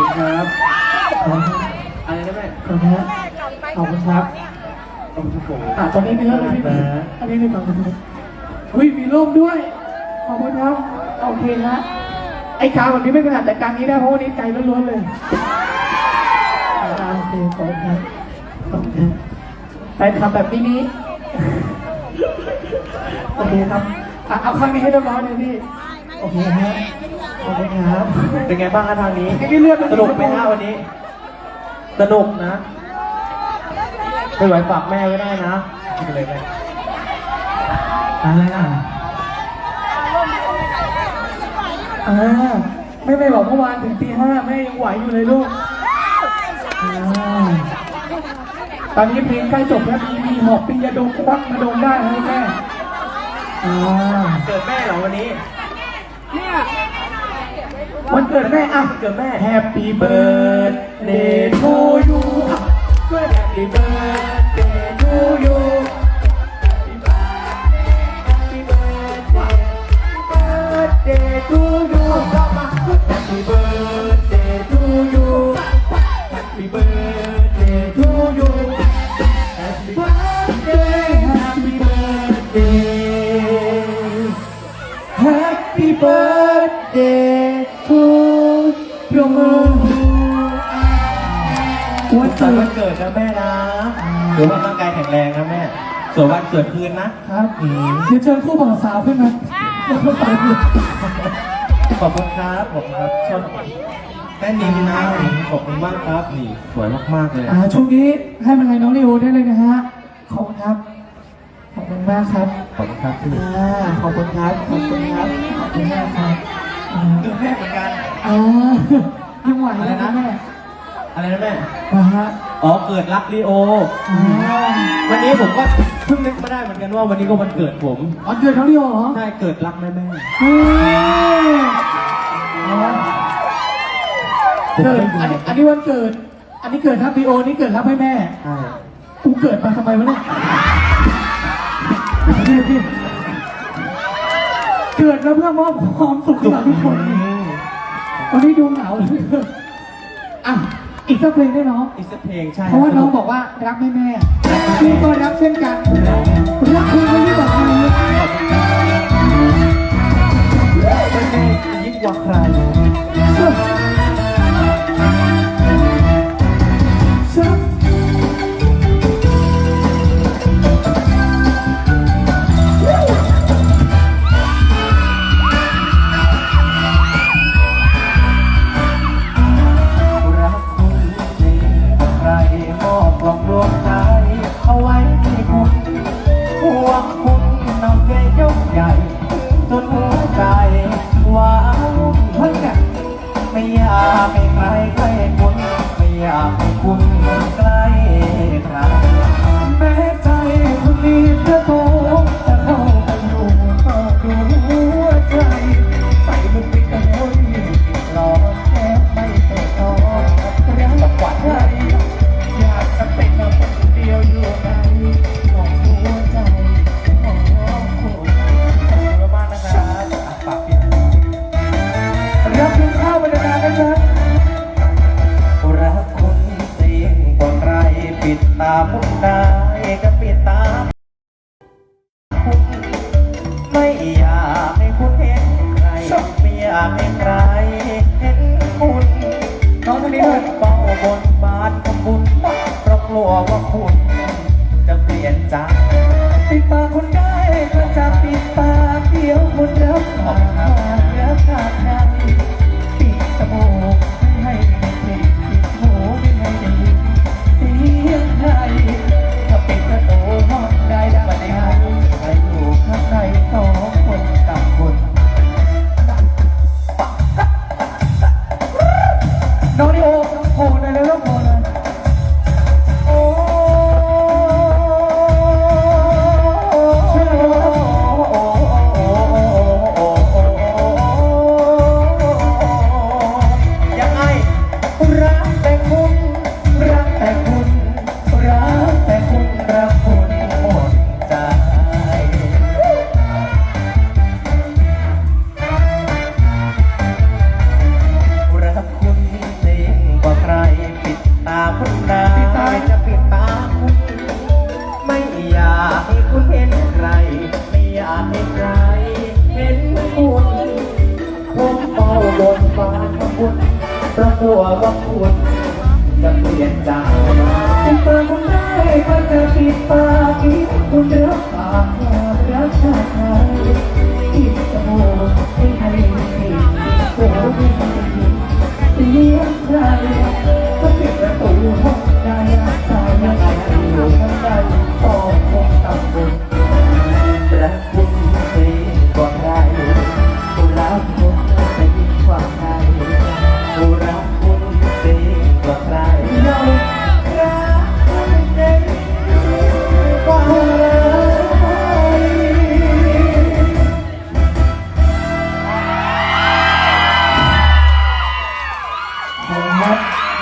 คุณครับอะไรนะแม่ขอบคุณครับขอบคุณครับขอบคุณผมอะตอนนี้มีเรื่องอะไรพี่นะอันนี้มีความสุขอุ้ยมีร่มด้วย ขอบคุณครับ โอเคฮะไอ้การแบบนี้ไม่เป็นไรแต่การนี้ได้เพราะวันนี้ใจล้วนๆเลยอ่าโอเคขอบคุณครับขอบคุณครับแฟนคลับแบบนี้นี้โอเคครับอะเอาข้างนี้ให้เรียบร้อยเลยพี่ โอเคฮะข อบคุณครับ เป็นไงบ้างคะทางนี้ไอ้นี่เลือดมันสนุกไหมฮะวันนี้ สนุกนะไม่ไหวฝากแม่ไว้ได้นะไม่เป็นไรแม่อ่าอ่าไม่ไม่บอกเมื่อวานถึงตีห้าแม่ยังไหวอยู่เลยลูกอ่าตอนนี้เพลงใกล้จบแล้วมีมีหอบปียาดมควักมาดมได้นะแม่อ่าเกิดแม่เหรอวันนี้ วันเกิดแม่อ่ะ เกิดแม่ Happy birthday to you อ่ะด้วย Happy birthday to you ดเกิดนะแม่นะถือว่าร่างกายแข็งแรงนะแม่สวยวันเกิดคืนนะครับเดี๋ยวเชิญคู่บ่าวสาวขึ้นมาแล้วก็ไปเลยขอบคุณครับขอบคุณครับชอบแม่นิมนะขอบคุณมากครับนี่สวยมากๆเลยอ่าช่วงนี้ให้มันไงน้องลีโอได้เลยนะฮะ ขอบคุณครับ ขอบคุณมากครับขอบคุณครับพี่อ่าขอบคุณครับ ขอบคุณครับ ขอบคุณมากครับอ่าเกิดแม่เหมือนกัน อ่ายังไหวแล้วนะแม่อะไรนะแม่ นะฮะ อ๋อเกิดรักลีโออ่าวันนี้ผมก็เพิ่งนึกมาได้เหมือนกันว่าวันนี้ก็วันเกิดผมอ๋อเกิดน้องลีโอเหรอใช่เกิดรักแม่แม่เฮ้ยเอาเกิดอันนี้อันนี้วันเกิด อันนี้เกิดครับลีโอนี่เกิดรับให้แม่ใช่กูเกิดมาทำไมวะเนี่ยพี่พี่เกิดมาเพื่อมอบความสุขให้กับทุกคน วันนี้ดูเหงาเหลยอะ อีกสักเพลงได้น้องอีกสักเพลงใช่เพราะว่าน้องบอกว่ารักแม่แม่พี่ก็รักเช่นกันรักคุณคนที่บอกมาไม่ ปิดตาผมได้ก็ปิดตาคุณไม่อยากให้คุณเห็นใครไม่อยากให้ใครเห็นคุณน้องคนนี้นี่ด้วยเฝ้าบนบานของคุณเพราะกลัวว่าคุณ เพรบกวนจะเปลี่ยนใจปิดปาคนได้ก็จะปิดปากที่คุณรับปากควากรักชาติไทยปิดจมูกไม่ให้ปิดปิดหูไม่ให้